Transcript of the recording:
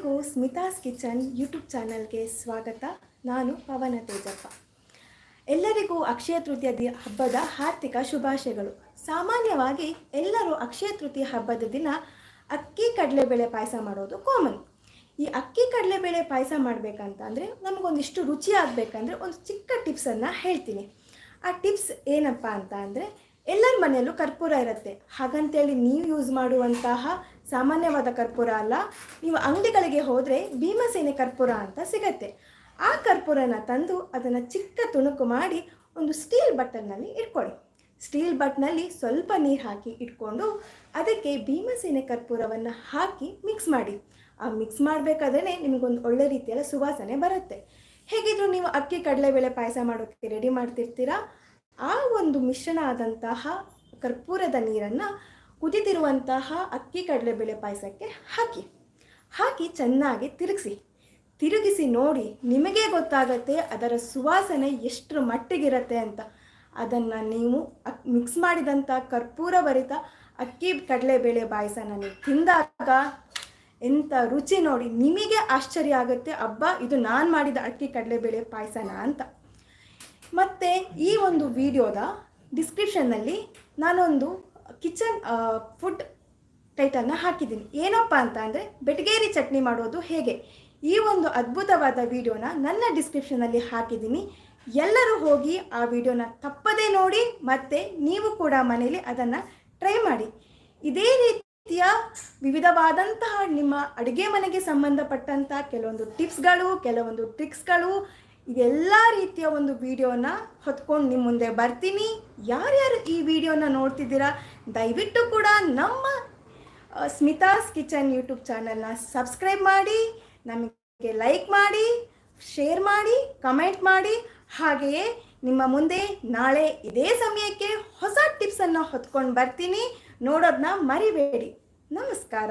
ಎಲ್ಲರಿಗೂ Smitha's kitchen YouTube ಚಾನಲ್ಗೆ ಸ್ವಾಗತ. ನಾನು ಪವನ ತೇಜಪ್ಪ. ಎಲ್ಲರಿಗೂ ಅಕ್ಷಯ ತೃತೀಯ ದಿ- ಹಬ್ಬದ ಹಾರ್ದಿಕ ಶುಭಾಶಯಗಳು. ಸಾಮಾನ್ಯವಾಗಿ ಎಲ್ಲರೂ ಅಕ್ಷಯ ತೃತೀಯ ಹಬ್ಬದ ದಿನ ಅಕ್ಕಿ ಕಡಲೆಬೇಳೆ ಪಾಯಸ ಮಾಡೋದು ಕಾಮನ್ ಈ ಅಕ್ಕಿ ಕಡಲೆಬೇಳೆ ಪಾಯಸ ಮಾಡಬೇಕಂತ ಅಂದರೆ ನಮಗೊಂದಿಷ್ಟು ರುಚಿ ಆಗಬೇಕಂದ್ರೆ ಒಂದು ಚಿಕ್ಕ ಟಿಪ್ಸನ್ನು ಹೇಳ್ತೀನಿ. ಆ ಟಿಪ್ಸ್ ಏನಪ್ಪ ಅಂತ ಅಂದರೆ ಎಲ್ಲರ ಮನೆಯಲ್ಲೂ ಕರ್ಪೂರ ಇರುತ್ತೆ. ಹಾಗಂತೇಳಿ ನೀವು ಯೂಸ್ ಮಾಡುವಂತಹ ಸಾಮಾನ್ಯವಾದ ಕರ್ಪೂರ ಅಲ್ಲ. ನೀವು ಅಂಗಡಿಗಳಿಗೆ ಹೋದರೆ ಭೀಮಸೇನೆ ಕರ್ಪೂರ ಅಂತ ಸಿಗತ್ತೆ. ಆ ಕರ್ಪೂರನ ತಂದು ಅದನ್ನು ಚಿಕ್ಕ ತುಣುಕು ಮಾಡಿ ಒಂದು ಸ್ಟೀಲ್ ಬಟ್ಟನ್ನಲ್ಲಿ ಇಟ್ಕೊಳ್ಳಿ ಸ್ಟೀಲ್ ಬಟ್ನಲ್ಲಿ ಸ್ವಲ್ಪ ನೀರು ಹಾಕಿ ಇಟ್ಕೊಂಡು ಅದಕ್ಕೆ ಭೀಮಸೇನೆ ಕರ್ಪೂರವನ್ನು ಹಾಕಿ ಮಿಕ್ಸ್ ಮಾಡಿ. ಆ ಮಿಕ್ಸ್ ಮಾಡಬೇಕಾದ್ರೆ ನಿಮಗೊಂದು ಒಳ್ಳೆ ರೀತಿಯಲ್ಲ ಸುವಾಸನೆ ಬರುತ್ತೆ. ಹೇಗಿದ್ರು ನೀವು ಅಕ್ಕಿ, ಕಡಲೆಬೇಳೆ ಪಾಯಸ ಮಾಡೋಕ್ಕೆ ರೆಡಿ ಮಾಡ್ತಿರ್ತೀರಾ? ಆ ಒಂದು ಮಿಶ್ರಣ ಆದಂತಹ ಕರ್ಪೂರದ ನೀರನ್ನು ಕುದಿದಿರುವಂತಹ ಅಕ್ಕಿ ಕಡಲೆಬೇಳೆ ಪಾಯಸಕ್ಕೆ ಹಾಕಿ. ಹಾಕಿ ಚೆನ್ನಾಗಿ ತಿರುಗಿಸಿ. ತಿರುಗಿಸಿ ನೋಡಿ ನಿಮಗೇ ಗೊತ್ತಾಗತ್ತೆ ಅದರ ಸುವಾಸನೆ ಎಷ್ಟರ ಮಟ್ಟಿಗಿರತ್ತೆ ಅಂತ. ಅದನ್ನು ನೀವು ಅಕ್ ಮಿಕ್ಸ್ ಮಾಡಿದಂಥ ಕರ್ಪೂರಭರಿತ ಅಕ್ಕಿ ಕಡಲೆಬೇಳೆ ಪಾಯಸನ ನೀವು ತಿಂದಾಗ ಎಂಥ ರುಚಿ ನೋಡಿ ನಿಮಗೆ ಆಶ್ಚರ್ಯ ಆಗುತ್ತೆ, ಅಬ್ಬಾ, ಇದು ನಾನು ಮಾಡಿದ ಅಕ್ಕಿ ಕಡಲೆಬೇಳೆ ಪಾಯಸನ ಅಂತ. ಮತ್ತು ಈ ಒಂದು ವಿಡಿಯೋದ ಡಿಸ್ಕ್ರಿಪ್ಷನ್ನಲ್ಲಿ ನಾನೊಂದು ಕಿಚನ್ ಫುಡ್ ಟೈಟಲ್ನ ಹಾಕಿದ್ದೀನಿ. ಏನಪ್ಪ ಅಂತ ಅಂದರೆ ಬೆಟಗೇರಿ ಚಟ್ನಿ ಮಾಡೋದು ಹೇಗೆ? ಈ ಒಂದು ಅದ್ಭುತವಾದ ವಿಡಿಯೋನ ನನ್ನ ಡಿಸ್ಕ್ರಿಪ್ಷನ್ನಲ್ಲಿ ಹಾಕಿದ್ದೀನಿ. ಎಲ್ಲರೂ ಹೋಗಿ ಆ ವಿಡಿಯೋನ ತಪ್ಪದೇ ನೋಡಿ ಮತ್ತು ನೀವು ಕೂಡ ಮನೆಯಲ್ಲಿ ಅದನ್ನು ಟ್ರೈ ಮಾಡಿ. ಇದೇ ರೀತಿಯ ವಿವಿಧವಾದಂತಹ ನಿಮ್ಮ ಅಡುಗೆ ಮನೆಗೆ ಸಂಬಂಧಪಟ್ಟಂಥ ಕೆಲವೊಂದು ಟಿಪ್ಸ್ಗಳು ಕೆಲವೊಂದು ಟ್ರಿಕ್ಸ್ಗಳು ಇದೆಲ್ಲ ರೀತಿಯ ಒಂದು ವಿಡಿಯೋನ ಹೊತ್ಕೊಂಡು ನಿಮ್ಮ ಮುಂದೆ ಬರ್ತೀನಿ. ಯಾರ್ಯಾರು ಈ ವಿಡಿಯೋನ ನೋಡ್ತಿದ್ದೀರಾ, ದಯವಿಟ್ಟು ಕೂಡ ನಮ್ಮ ಸ್ಮಿತಾಸ್ ಕಿಚನ್ ಯೂಟ್ಯೂಬ್ ಚಾನಲ್ನ ಸಬ್ಸ್ಕ್ರೈಬ್ ಮಾಡಿ, ನಮಗೆ ಲೈಕ್ ಮಾಡಿ, ಶೇರ್ ಮಾಡಿ, ಕಮೆಂಟ್ ಮಾಡಿ. ಹಾಗೆಯೇ ನಿಮ್ಮ ಮುಂದೆ ನಾಳೆ ಇದೇ ಸಮಯಕ್ಕೆ ಹೊಸ ಟಿಪ್ಸನ್ನು ಹೊತ್ಕೊಂಡು ಬರ್ತೀನಿ. ನೋಡೋದನ್ನ ಮರಿಬೇಡಿ. ನಮಸ್ಕಾರ.